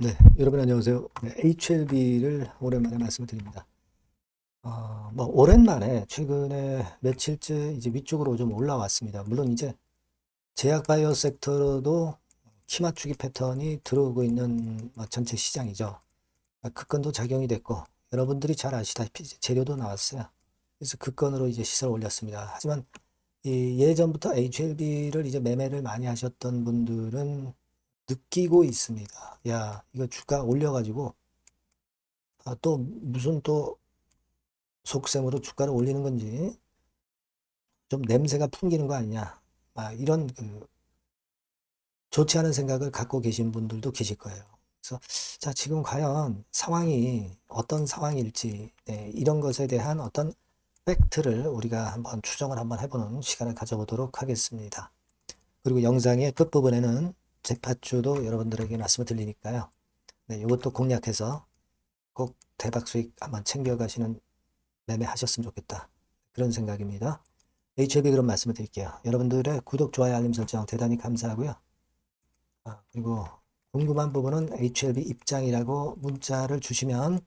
네, 여러분 안녕하세요. 네, HLB를 오랜만에 말씀을 드립니다. 어, 뭐 오랜만에 최근에 며칠째 이제 위쪽으로 좀 올라왔습니다. 물론 이제 제약 바이오 섹터로도 키 맞추기 패턴이 들어오고 있는 뭐 전체 시장이죠. 아, 그 건도 작용이 됐고 여러분들이 잘 아시다시피 재료도 나왔어요. 그래서 그 건으로 이제 시세를 올렸습니다. 하지만 이 예전부터 HLB를 이제 매매를 많이 하셨던 분들은 느끼고 있습니다. 야, 이거 주가 올려가지고, 아, 또 무슨 또 속셈으로 주가를 올리는 건지, 좀 냄새가 풍기는 거 아니냐. 아, 이런 그, 좋지 않은 생각을 갖고 계신 분들도 계실 거예요. 그래서, 자, 지금 과연 상황이 어떤 상황일지, 네, 이런 것에 대한 어떤 팩트를 우리가 한번 추정을 한번 해보는 시간을 가져보도록 하겠습니다. 그리고 영상의 끝부분에는 잭팟주도 여러분들에게 말씀을 드리니까요. 네, 이것도 공략해서 꼭 대박 수익 한번 챙겨가시는 매매 하셨으면 좋겠다. 그런 생각입니다. HLB 그런 말씀을 드릴게요. 여러분들의 구독, 좋아요, 알림 설정 대단히 감사하고요. 아, 그리고 궁금한 부분은 HLB 입장이라고 문자를 주시면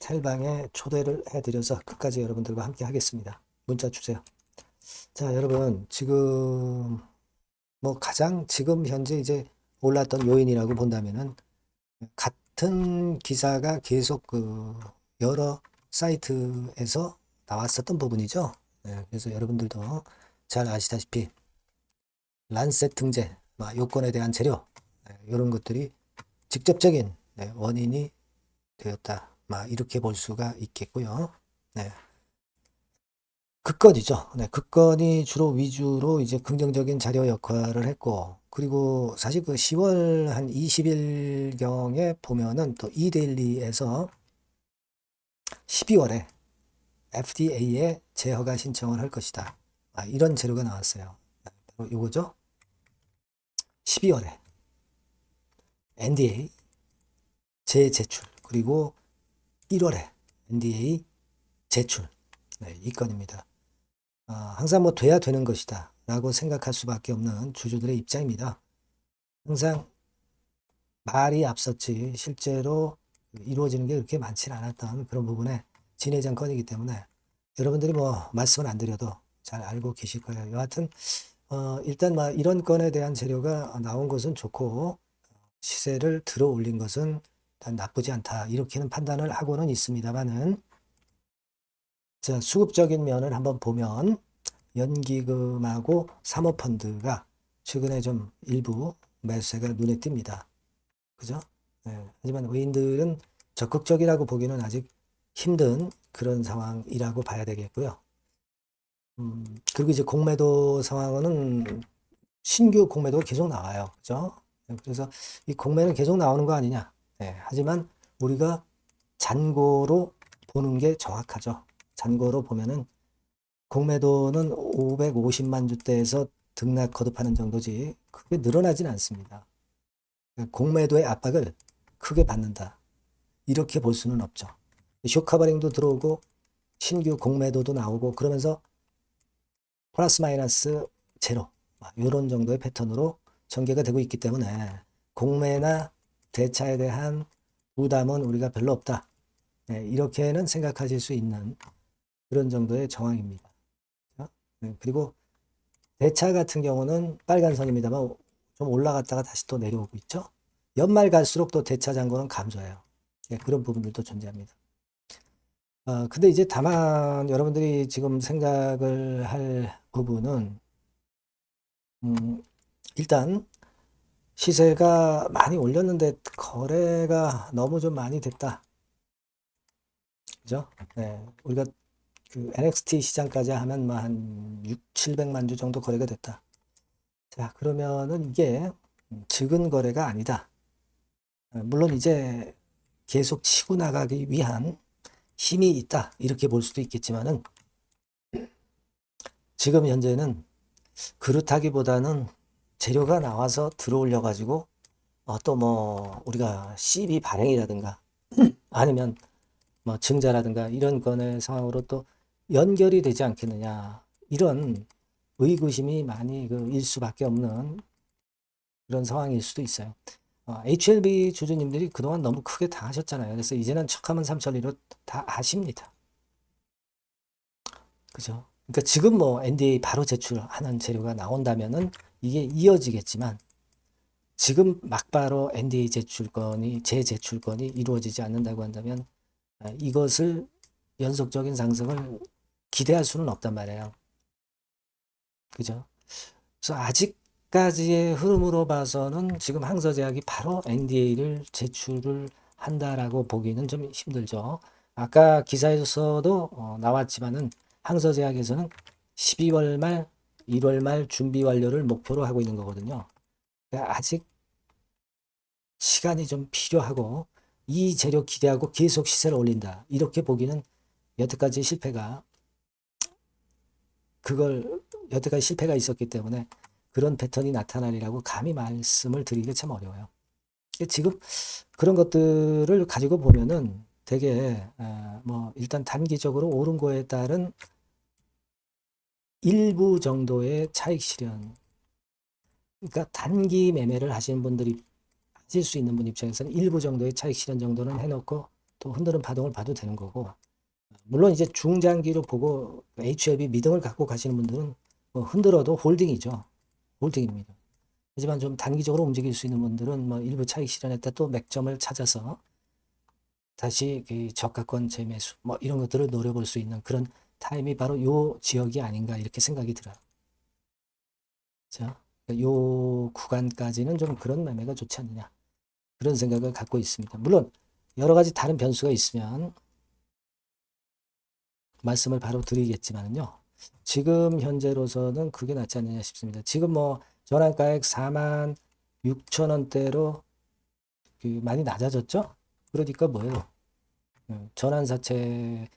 텔방에 초대를 해드려서 끝까지 여러분들과 함께 하겠습니다. 문자 주세요. 자, 여러분, 지금 뭐 가장 지금 현재 이제 올랐던 요인이라고 본다면은 같은 기사가 계속 그 여러 사이트에서 나왔었던 부분이죠. 네, 그래서 여러분들도 잘 아시다시피 란셋 등재, 뭐 요건에 대한 재료 네, 이런 것들이 직접적인 네, 원인이 되었다. 막 이렇게 볼 수가 있겠고요. 네. 극건이죠. 네, 극건이 주로 위주로 이제 긍정적인 자료 역할을 했고, 그리고 사실 그 10월 한 20일경에 보면은 또 이데일리에서 12월에 FDA에 재허가 신청을 할 것이다. 아, 이런 재료가 나왔어요. 바로 요거죠. 12월에 NDA 재제출, 그리고 1월에 NDA 제출. 네, 이 건입니다. 아, 항상 뭐 돼야 되는 것이다 라고 생각할 수밖에 없는 주주들의 입장입니다. 항상 말이 앞섰지 실제로 이루어지는 게 그렇게 많지는 않았던 그런 부분에 진회장 건이기 때문에 여러분들이 뭐 말씀을 안 드려도 잘 알고 계실 거예요. 여하튼 어, 일단 뭐 이런 건에 대한 재료가 나온 것은 좋고 시세를 들어 올린 것은 나쁘지 않다 이렇게는 판단을 하고는 있습니다만은 자, 수급적인 면을 한번 보면 연기금하고 사모펀드가 최근에 좀 일부 매수세가 눈에 띕니다. 그죠? 네. 하지만 외인들은 적극적이라고 보기는 아직 힘든 그런 상황이라고 봐야 되겠고요. 음, 그리고 이제 공매도 상황은 신규 공매도가 계속 나와요. 그죠? 네, 그래서 이 공매는 계속 나오는 거 아니냐. 네, 하지만 우리가 잔고로 보는 게 정확하죠. 잔고로 보면은 공매도는 550만 주대에서 등락 거듭하는 정도지 크게 늘어나진 않습니다. 공매도의 압박을 크게 받는다. 이렇게 볼 수는 없죠. 쇼커버링도 들어오고 신규 공매도도 나오고 그러면서 플러스 마이너스 제로 이런 정도의 패턴으로 전개가 되고 있기 때문에 공매나 대차에 대한 부담은 우리가 별로 없다. 네, 이렇게는 생각하실 수 있는 그런 정도의 정황입니다. 네, 그리고 대차 같은 경우는 빨간 선입니다만 좀 올라갔다가 다시 또 내려오고 있죠. 연말 갈수록 또 대차 잔고는 감소해요. 네, 그런 부분들도 존재합니다. 어, 근데 이제 다만 여러분들이 지금 생각을 할 부분은 음, 일단 시세가 많이 올렸는데 거래가 너무 좀 많이 됐다. 그죠? 네, 우리가 그 NXT 시장까지 하면 뭐한 6, 700만 주 정도 거래가 됐다. 자, 그러면은 이게 적은 거래가 아니다. 어, 물론 이제 계속 치고 나가기 위한 힘이 있다. 이렇게 볼 수도 있겠지만은 지금 현재는 그렇다기보다는 재료가 나와서 들어올려 가지고 어, 또 뭐 우리가 CB 발행이라든가 아니면 뭐 증자라든가 이런 건의 상황으로 또 연결이 되지 않겠느냐 이런 의구심이 많이 그 일 수밖에 없는 그런 상황일 수도 있어요. 어, HLB 주주님들이 그동안 너무 크게 당하셨잖아요. 그래서 이제는 척하면 삼천리로 다 아십니다. 그죠? 그러니까 지금 뭐 NDA 바로 제출하는 재료가 나온다면은 이게 이어지겠지만 지금 막바로 NDA 제출건이 재제출건이 이루어지지 않는다고 한다면 아, 이것을 연속적인 상승을 기대할 수는 없단 말이에요. 그죠? 그래서 아직까지의 흐름으로 봐서는 지금 항서제약이 바로 NDA를 제출을 한다라고 보기는 좀 힘들죠. 아까 기사에서도 어, 나왔지만은 항서제약에서는 12월 말, 1월 말 준비 완료를 목표로 하고 있는 거거든요. 그러니까 아직 시간이 좀 필요하고 이 재료 기대하고 계속 시세를 올린다. 이렇게 보기는 여태까지 실패가 그걸 여태까지 실패가 있었기 때문에 그런 패턴이 나타나리라고 감히 말씀을 드리기 참 어려워요. 지금 그런 것들을 가지고 보면은 되게 어, 뭐 일단 단기적으로 오른 거에 따른 일부 정도의 차익 실현. 그러니까 단기 매매를 하시는 분들이 하실 수 있는 분 입장에서는 일부 정도의 차익 실현 정도는 해놓고 또 흔드는 파동을 봐도 되는 거고 물론 이제 중장기로 보고 HLB 믿음을 갖고 가시는 분들은 뭐 흔들어도 홀딩이죠. 홀딩입니다. 하지만 좀 단기적으로 움직일 수 있는 분들은 뭐 일부 차익 실현했다 또 맥점을 찾아서 다시 그 저가권 재매수 뭐 이런 것들을 노려볼 수 있는 그런 타임이 바로 요 지역이 아닌가 이렇게 생각이 들어요. 자, 요 구간까지는 좀 그런 매매가 좋지 않느냐 그런 생각을 갖고 있습니다. 물론 여러 가지 다른 변수가 있으면 말씀을 바로 드리겠지만요. 지금 현재로서는 그게 낫지 않느냐 싶습니다. 지금 뭐 전환가액 4만 6천 원대로 그 많이 낮아졌죠? 그러니까 뭐예요? 음, 전환사채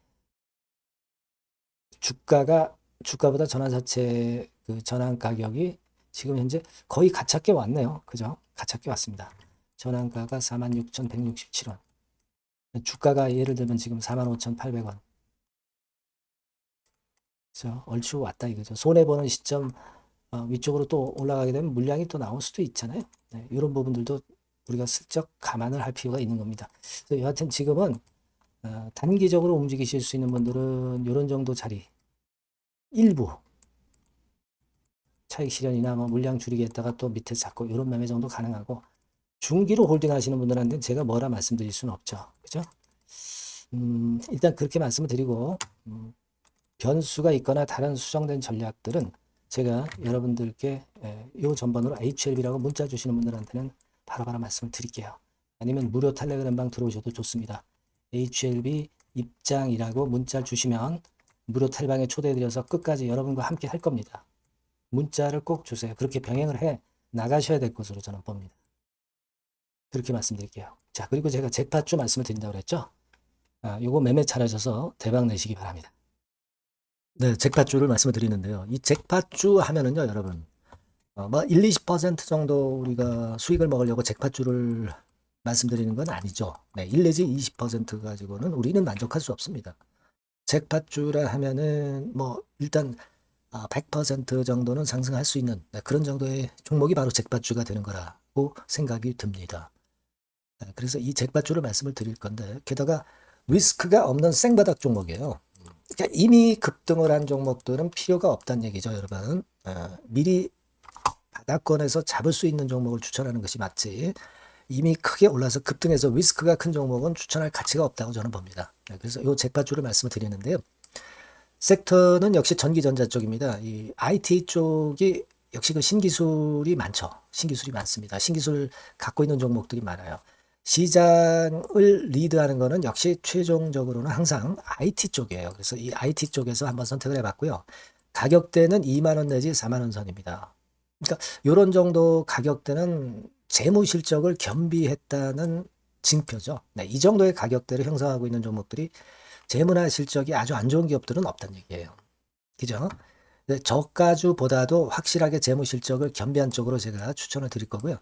주가가 주가보다 전환사채 그 전환 가격이 지금 현재 거의 가깝게 왔네요. 그죠? 가깝게 왔습니다. 전환가가 46,167원. 주가가 예를 들면 지금 45,800원. 그죠? 얼추 왔다 이거죠. 손해 보는 시점 어, 위쪽으로 또 올라가게 되면 물량이 또 나올 수도 있잖아요. 네, 이런 부분들도 우리가 슬쩍 감안을 할 필요가 있는 겁니다. 그래서 여하튼 지금은 어, 단기적으로 움직이실 수 있는 분들은 이런 정도 자리 일부 차익 실현이나 뭐 물량 줄이겠다가 또 밑에 잡고 이런 매매 정도 가능하고 중기로 홀딩 하시는 분들한테는 제가 뭐라 말씀드릴 수는 없죠. 그죠? 음, 일단 그렇게 말씀을 드리고 음, 변수가 있거나 다른 수정된 전략들은 제가 여러분들께 에, 요 전번으로 HLB라고 문자 주시는 분들한테는 바로바로 말씀을 드릴게요. 아니면 무료 텔레그램방 들어오셔도 좋습니다. HLB 입장이라고 문자 주시면 무료 텔방에 초대해드려서 끝까지 여러분과 함께 할 겁니다. 문자를 꼭 주세요. 그렇게 병행을 해 나가셔야 될 것으로 저는 봅니다. 그렇게 말씀드릴게요. 자, 그리고 제가 잭팟주 말씀을 드린다고 그랬죠? 아, 요거 매매 잘하셔서 대박 내시기 바랍니다. 네, 잭팟주를 말씀을 드리는데요. 이 잭팟주 하면은요, 여러분. 어, 뭐 1, 20% 정도 우리가 수익을 먹으려고 잭팟주를 말씀드리는 건 아니죠. 네, 1 내지 20% 가지고는 우리는 만족할 수 없습니다. 잭팟주라 하면은 뭐 일단 아, 100% 정도는 상승할 수 있는 네, 그런 정도의 종목이 바로 잭팟주가 되는 거라고 생각이 듭니다. 네, 그래서 이 잭팟주를 말씀을 드릴 건데 게다가 리스크가 없는 생바닥 종목이에요. 그러니까 이미 급등을 한 종목들은 필요가 없다는 얘기죠, 여러분. 어, 미리 바닥권에서 잡을 수 있는 종목을 추천하는 것이 맞지. 이미 크게 올라서 급등해서 리스크가 큰 종목은 추천할 가치가 없다고 저는 봅니다. 네, 그래서 이 잭팟주를 말씀을 드리는데요. 섹터는 역시 전기전자 쪽입니다. 이 IT 쪽이 역시 그 신기술이 많죠. 신기술이 많습니다. 신기술 갖고 있는 종목들이 많아요. 시장을 리드하는 거는 역시 최종적으로는 항상 IT 쪽이에요. 그래서 이 IT 쪽에서 한번 선택을 해봤고요. 가격대는 2만 원 내지 4만 원 선입니다. 그러니까 이런 정도 가격대는 재무 실적을 겸비했다는 징표죠. 네, 이 정도의 가격대를 형성하고 있는 종목들이 재무나 실적이 아주 안 좋은 기업들은 없다는 얘기예요. 그죠? 네, 저가주보다도 확실하게 재무 실적을 겸비한 쪽으로 제가 추천을 드릴 거고요.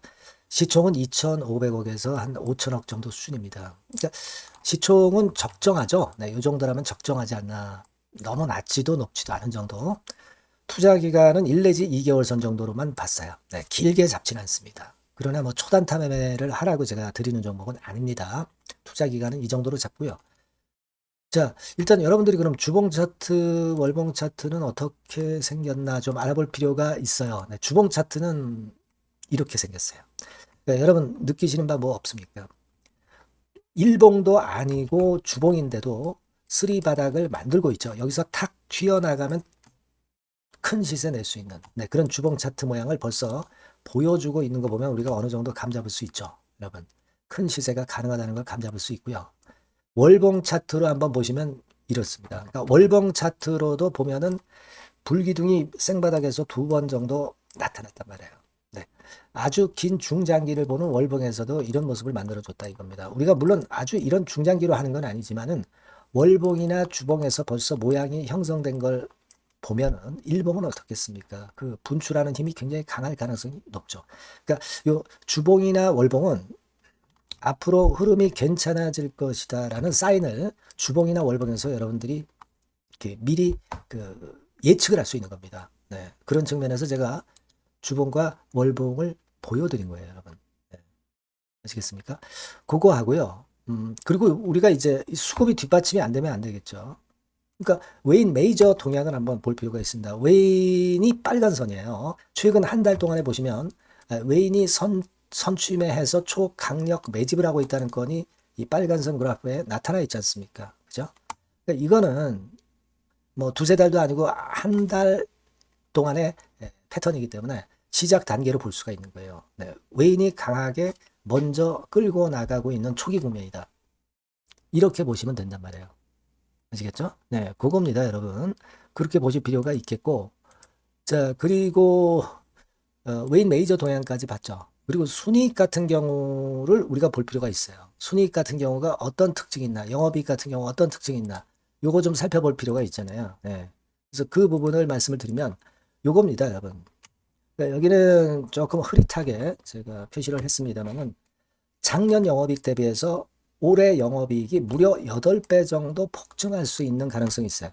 시총은 2,500억에서 한 5천억 정도 수준입니다. 그러니까 시총은 적정하죠. 네, 이 정도라면 적정하지 않나. 너무 낮지도 높지도 않은 정도. 투자 기간은 1 내지 2개월 선 정도로만 봤어요. 네, 길게 잡지는 않습니다. 그러나 뭐 초단타 매매를 하라고 제가 드리는 종목은 아닙니다. 투자 기간은 이 정도로 잡고요. 자, 일단 여러분들이 그럼 주봉 차트, 월봉 차트는 어떻게 생겼나 좀 알아볼 필요가 있어요. 네, 주봉 차트는 이렇게 생겼어요. 그러니까 여러분 느끼시는 바 뭐 없습니까? 일봉도 아니고 주봉인데도 쓰리 바닥을 만들고 있죠. 여기서 탁 튀어나가면 큰 시세 낼 수 있는 네, 그런 주봉 차트 모양을 벌써 보여주고 있는 거 보면 우리가 어느 정도 감잡을 수 있죠. 여러분 큰 시세가 가능하다는 걸 감잡을 수 있고요. 월봉 차트로 한번 보시면 이렇습니다. 그러니까 월봉 차트로도 보면은 불기둥이 생바닥에서 두 번 정도 나타났단 말이에요. 네. 아주 긴 중장기를 보는 월봉에서도 이런 모습을 만들어줬다 이겁니다. 우리가 물론 아주 이런 중장기로 하는 건 아니지만은 월봉이나 주봉에서 벌써 모양이 형성된 걸 보면은 일봉은 어떻겠습니까? 그 분출하는 힘이 굉장히 강할 가능성이 높죠. 그러니까 요 주봉이나 월봉은 앞으로 흐름이 괜찮아질 것이다라는 사인을 주봉이나 월봉에서 여러분들이 이렇게 미리 그 예측을 할 수 있는 겁니다. 네. 그런 측면에서 제가 주봉과 월봉을 보여드린 거예요, 여러분. 네. 아시겠습니까? 그거 하고요. 음, 그리고 우리가 이제 이 수급이 뒷받침이 안 되면 안 되겠죠. 그러니까 웨인 메이저 동향을 한번 볼 필요가 있습니다. 웨인이 빨간 선이에요. 최근 한 달 동안에 보시면 아, 웨인이 선 선취매해서 초강력 매집을 하고 있다는 건이 이 빨간 선 그래프에 나타나 있지 않습니까? 그죠? 그러니까 이거는 뭐 두세 달도 아니고 한 달 동안의 예, 패턴이기 때문에 시작 단계로 볼 수가 있는 거예요. 네, 웨인이 강하게 먼저 끌고 나가고 있는 초기 국면이다. 이렇게 보시면 된단 말이에요. 아시겠죠? 네, 그겁니다, 여러분. 그렇게 보실 필요가 있겠고, 자, 그리고, 어, 웨인 메이저 동향까지 봤죠. 그리고 순이익 같은 경우를 우리가 볼 필요가 있어요. 순이익 같은 경우가 어떤 특징이 있나, 영업이익 같은 경우 어떤 특징이 있나, 요거 좀 살펴볼 필요가 있잖아요. 네. 그래서 그 부분을 말씀을 드리면, 요겁니다, 여러분. 그러니까 여기는 조금 흐릿하게 제가 표시를 했습니다만은, 작년 영업이익 대비해서 올해 영업이익이 무려 8배 정도 폭증할 수 있는 가능성이 있어요.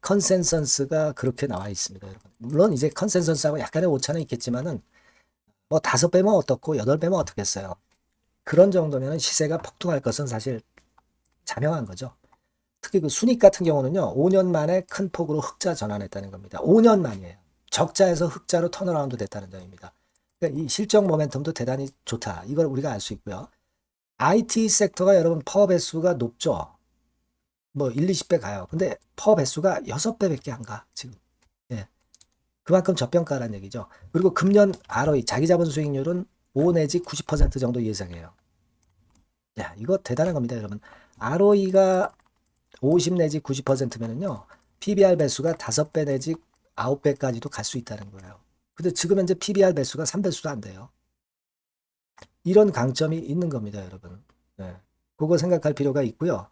컨센서스가 그렇게 나와 있습니다, 여러분. 물론 이제 컨센서스하고 약간의 오차는 있겠지만은 뭐 다섯 배면 어떻고 여덟 배면 어떻겠어요. 그런 정도면 시세가 폭등할 것은 사실 자명한 거죠. 특히 그 순익 같은 경우는요, 5년 만에 큰 폭으로 흑자 전환했다는 겁니다. 5년 만이에요. 적자에서 흑자로 턴어라운드 됐다는 점입니다. 그러니까 이 실적 모멘텀도 대단히 좋다. 이걸 우리가 알 수 있고요. IT 섹터가 여러분 퍼 배수가 높죠. 뭐 1, 20배 가요. 근데 퍼 배수가 6배밖에 안 가. 지금. 예. 그만큼 저평가라는 얘기죠. 그리고 금년 ROE 자기 자본 수익률은 5 내지 90% 정도 예상해요. 야, 이거 대단한 겁니다, 여러분. ROE가 50 내지 90%면은요. PBR 배수가 5배 내지 9배까지도 갈 수 있다는 거예요. 근데 지금 현재 PBR 배수가 3배수도 안 돼요. 이런 강점이 있는 겁니다, 여러분. 네. 그거 생각할 필요가 있고요.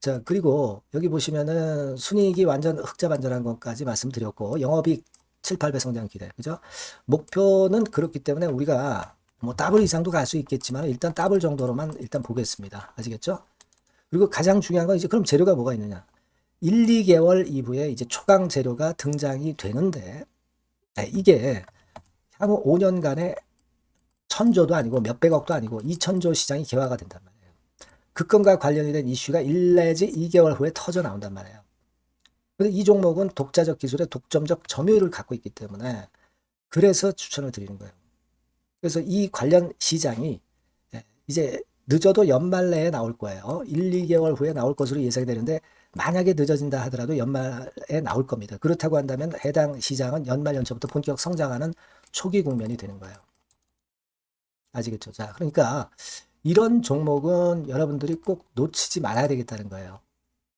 자, 그리고 여기 보시면은 순이익이 완전 흑자 반전한 것까지 말씀드렸고, 영업이익 7, 8배 성장 기대. 그죠? 목표는 그렇기 때문에 우리가 뭐 더블 이상도 갈 수 있겠지만 일단 더블 정도로만 일단 보겠습니다. 아시겠죠? 그리고 가장 중요한 건 이제 그럼 재료가 뭐가 있느냐? 1, 2개월 이후에 이제 초강 재료가 등장이 되는데 네, 이게 향후 5년간의 천조도 아니고 몇백억도 아니고 2천조 시장이 개화가 된단 말이에요. 그 건과 관련이 된 이슈가 1 내지 2개월 후에 터져 나온단 말이에요. 근데 이 종목은 독자적 기술의 독점적 점유율을 갖고 있기 때문에 그래서 추천을 드리는 거예요. 그래서 이 관련 시장이 예, 이제 늦어도 연말 내에 나올 거예요. 1, 2개월 후에 나올 것으로 예상이 되는데 만약에 늦어진다 하더라도 연말에 나올 겁니다. 그렇다고 한다면 해당 시장은 연말 연초부터 본격 성장하는 초기 국면이 되는 거예요. 아시겠죠? 자, 그러니까 이런 종목은 여러분들이 꼭 놓치지 말아야 되겠다는 거예요.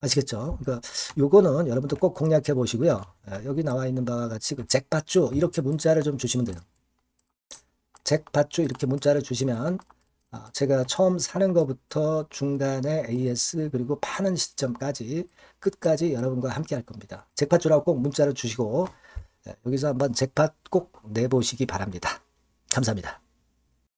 아시겠죠? 그러니까 요거는 여러분들 꼭 공략해 보시고요. 아, 여기 나와 있는 바와 같이 그 잭팟주 이렇게 문자를 좀 주시면 돼요. 잭팟주 이렇게 문자를 주시면 아, 제가 처음 사는 것부터 중간에 AS 그리고 파는 시점까지 끝까지 여러분과 함께 할 겁니다. 잭팟주라고 꼭 문자를 주시고 예, 여기서 한번 잭팟 꼭 내보시기 바랍니다. 감사합니다.